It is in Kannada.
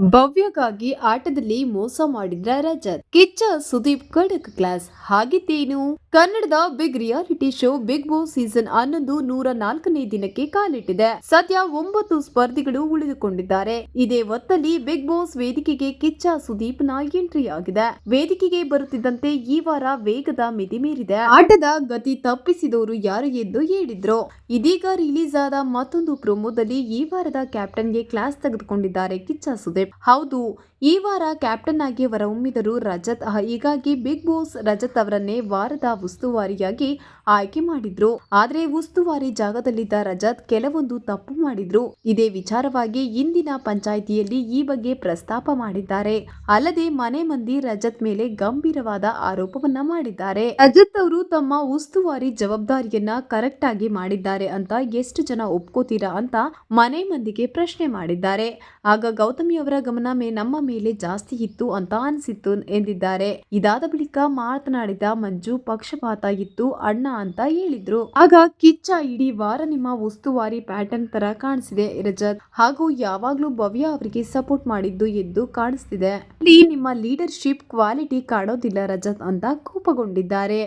ಭವ್ಯಗಾಗಿ ಆಟದಲ್ಲಿ ಮೋಸ ಮಾಡಿದ್ರ ರಜತ್. ಕಿಚ್ಚ ಸುದೀಪ್ ಖಡಕ್ ಕ್ಲಾಸ್ ಹಾಗಿದ್ದೇನು? ಕನ್ನಡದ big reality show Bigg Boss season ಹನ್ನೊಂದು ನೂರ ನಾಲ್ಕನೇ ದಿನಕ್ಕೆ ಕಾಲಿಟ್ಟಿದೆ. ಸದ್ಯ ಒಂಬತ್ತು ಸ್ಪರ್ಧಿಗಳು ಉಳಿದುಕೊಂಡಿದ್ದಾರೆ. ಇದೇ ಹೊತ್ತಲ್ಲಿ ಬಿಗ್ ಬಾಸ್ ವೇದಿಕೆಗೆ ಕಿಚ್ಚ ಸುದೀಪ್ನ ಎಂಟ್ರಿ ಆಗಿದೆ. ವೇದಿಕೆಗೆ ಬರುತ್ತಿದ್ದಂತೆ ಈ ವಾರ ವೇಗದ ಮಿತಿ ಮೀರಿದೆ. ಆಟದ ಗತಿ ತಪ್ಪಿಸಿದವರು ಯಾರು ಎಂದು ಹೇಳಿದ್ರು. ಇದೀಗ ರಿಲೀಸ್ ಆದ ಮತ್ತೊಂದು ಪ್ರೊಮೋದಲ್ಲಿ ಈ ವಾರದ ಕ್ಯಾಪ್ಟನ್ಗೆ ಕ್ಲಾಸ್ ತೆಗೆದುಕೊಂಡಿದ್ದಾರೆ ಕಿಚ್ಚ ಸುದೀಪ್. ಹೌದು, ಈ ವಾರ ಕ್ಯಾಪ್ಟನ್ ಆಗಿ ಹೊರಹೊಮ್ಮಿದರು ರಜತ್. ಹೀಗಾಗಿ ಬಿಗ್ ಬಾಸ್ ರಜತ್ ಅವರನ್ನೇ ವಾರದ ಉಸ್ತುವಾರಿಯಾಗಿ ಆಯ್ಕೆ ಮಾಡಿದ್ರು. ಆದ್ರೆ ಉಸ್ತುವಾರಿ ಜಾಗದಲ್ಲಿದ್ದ ರಜತ್ ಕೆಲವೊಂದು ತಪ್ಪು ಮಾಡಿದ್ರು. ಇದೇ ವಿಚಾರವಾಗಿ ಇಂದಿನ ಪಂಚಾಯಿತಿಯಲ್ಲಿ ಈ ಬಗ್ಗೆ ಪ್ರಸ್ತಾಪ ಮಾಡಿದ್ದಾರೆ. ಅಲ್ಲದೆ ಮನೆ ಮಂದಿ ರಜತ್ ಮೇಲೆ ಗಂಭೀರವಾದ ಆರೋಪವನ್ನ ಮಾಡಿದ್ದಾರೆ. ರಜತ್ ಅವರು ತಮ್ಮ ಉಸ್ತುವಾರಿ ಜವಾಬ್ದಾರಿಯನ್ನ ಕರೆಕ್ಟ್ ಆಗಿ ಮಾಡಿದ್ದಾರೆ ಅಂತ ಎಷ್ಟು ಜನ ಒಪ್ಕೋತೀರಾ ಅಂತ ಮನೆ ಮಂದಿಗೆ ಪ್ರಶ್ನೆ ಮಾಡಿದ್ದಾರೆ. ಆಗ ಗೌತಮಿ ಅವರ ಗಮನ ನಮ್ಮ ಮೇಲೆ ಜಾಸ್ತಿ ಇತ್ತು ಅಂತ ಅನಿಸಿತ್ತು ಎಂದಿದ್ದಾರೆ. ಇದಾದ ಬಳಿಕ ಮಾತನಾಡಿದ ಮಂಜು ಪಕ್ಷಪಾತ ಇತ್ತು ಅಣ್ಣ ಅಂತ ಹೇಳಿದ್ರು. ಆಗ ಕಿಚ್ಚ ಇಡೀ ವಾರ ನಿಮ್ಮ ಉಸ್ತುವಾರಿ ಪ್ಯಾಟರ್ನ್ ತರ ಕಾಣಿಸಿದೆ ರಜತ್. ಹಾಗೂ ಯಾವಾಗ್ಲೂ ಭವ್ಯ ಅವರಿಗೆ ಸಪೋರ್ಟ್ ಮಾಡಿದ್ದು ಎಂದು ಕಾಣಿಸ್ತಿದೆ. ಇಲ್ಲಿ ನಿಮ್ಮ ಲೀಡರ್ಶಿಪ್ ಕ್ವಾಲಿಟಿ ಕಾಣೋದಿಲ್ಲ ರಜತ್ ಅಂತ ಕೋಪಗೊಂಡಿದ್ದಾರೆ.